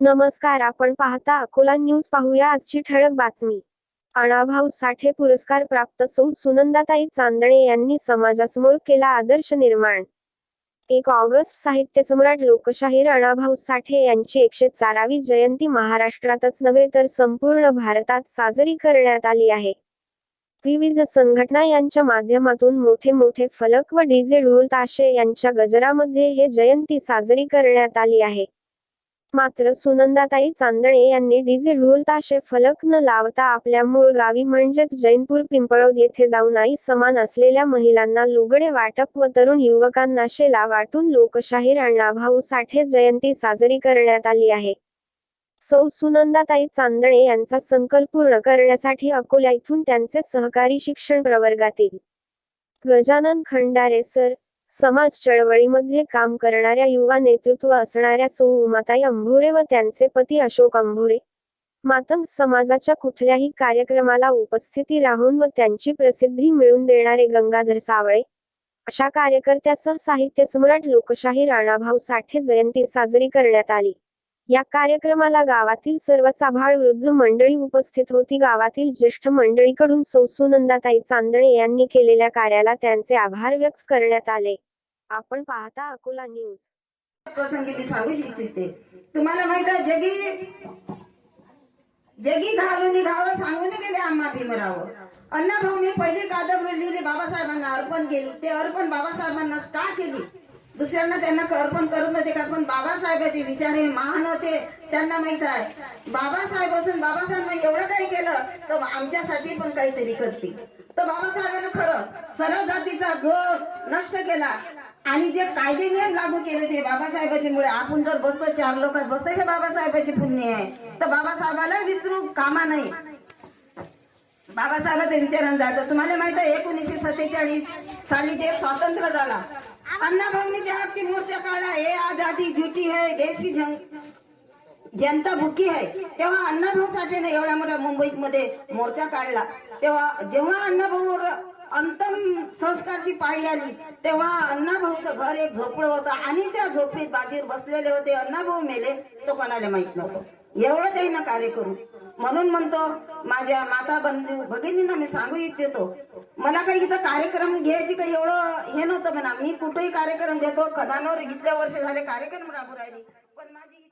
नमस्कार आपण पाहता अकोला न्यूज. पाहूया आजची ठळक बातमी. अणाभाऊ साठे पुरस्कार प्राप्त सौ सुनंदाताई चांदणे यांनी समाजासमोर केला आदर्श निर्माण. एक ऑगस्ट साहित्य सम्राट लोकशाहीर अणाभाऊ साठे यांची एकशे चारावी जयंती महाराष्ट्रातच नव्हे तर संपूर्ण भारतात साजरी करण्यात आली आहे. विविध संघटना यांच्या माध्यमातून मोठे मोठे फलक व डीजे ढोल ताशे यांच्या गजरामध्ये हे जयंती साजरी करण्यात आली आहे. मात्र सुनंदाताई चांदणे यांनी डीजे ढोल ताशे फलक न लावता आपल्या मूळ गावी म्हणजेच जैनपूर पिंपळद येथे जाऊन आई समान असलेल्या महिलांना लुगडे वाटप व तरुण युवकांना शेला वाटून लोकशाहीर अण्णाभाऊ साठे जयंती साजरी करण्यात आली आहे. सौ सुनंदाताई चांदणे यांचा संकल्प पूर्ण करण्यासाठी अकोला इथून त्यांचे सहकारी शिक्षण प्रवर्गातील. गजानन खंडारे सर समाज चळवळीमध्ये काम करणाऱ्या युवा नेतृत्व असणाऱ्या सौ उमाताई अंभुरे व त्यांचे पती अशोक अंभुरे मातंग समाजाच्या कुठल्याही कार्यक्रमाला उपस्थिती राहून व त्यांची प्रसिद्धी मिळवून देणारे गंगाधर सावळे अशा कार्यकर्त्यासह साहित्य सम्राट लोकशाही राणाभाऊ साठे जयंती साजरी करण्यात आली. या कार्यक्रमाला गावातील सर्व चाभाळ वृद्ध मंडळी उपस्थित होती. गावातील ज्येष्ठ मंडळीकडून सौसुनंदाताई चांदणे यांनी केलेल्या कार्याला त्यांचे आभार व्यक्त करण्यात आले. आपण पाहता अकोला न्यूज. प्रसंगी मी सांगू इच्छिते. तुम्हाला माहीत आहे जगी जगी घालून घावं सांगून गेले आम्हा भीमराव. अण्णाभाऊने पहिली कादंबरी लिहिली बाबासाहेबांना अर्पण केली. ते अर्पण बाबासाहेबांना का केली? दुसऱ्यांना त्यांना अर्पण करत नव्हते का? पण बाबासाहेबांचे विचार हे महान होते त्यांना माहीत आहे. बाबासाहेब असून बाबासाहेबांना एवढं काही केलं तर आमच्यासाठी पण काहीतरी करतील. तर बाबासाहेबांना खरं सर्व जातीचा जो नष्ट केला. आणि जे कायदे नियम लागू केले ते बाबासाहेबांच्या मुळे आपण जर बसतो चार लोकात बसतो हे बाबासाहेबांची पुण्य आहे. तर बाबासाहेबाला विसरू कामा नाही बाबासाहेबांचं विचारण जायचं तुम्हाला माहीत आहे एकोणीसशे सत्तेचाळीस साली जे स्वातंत्र्य झाला. अण्णाभाऊनी त्या हक्की मोर्चा काढला हे आजादी झुटी है देशी जन जनता भुकी आहे तेव्हा अण्णाभाऊ साठेने एवढ्या मोठ्या मुंबईमध्ये मोर्चा काढला. तेव्हा जेव्हा अण्णाभाऊ अंतम संस्कारची पाळी आली. तेव्हा अण्णाभाऊचं घर एक झोपडं होतं आणि त्या झोपडीत बाजीर बसलेले होते. अण्णाभाऊ मेले तो कोणाला माहीत नव्हतं. एवढं त्यांना कार्य करू. म्हणून म्हणतो माझ्या माता बंधू भगिनींना मी सांगू इच्छितो. मला काही इथं कार्यक्रम घ्यायची काही एवढं हे नव्हतं म्हणा. मी कुठेही कार्यक्रम घेतो. खदानवर इथल्या वर्ष झाले कार्यक्रम राबू राहिली. पण माझी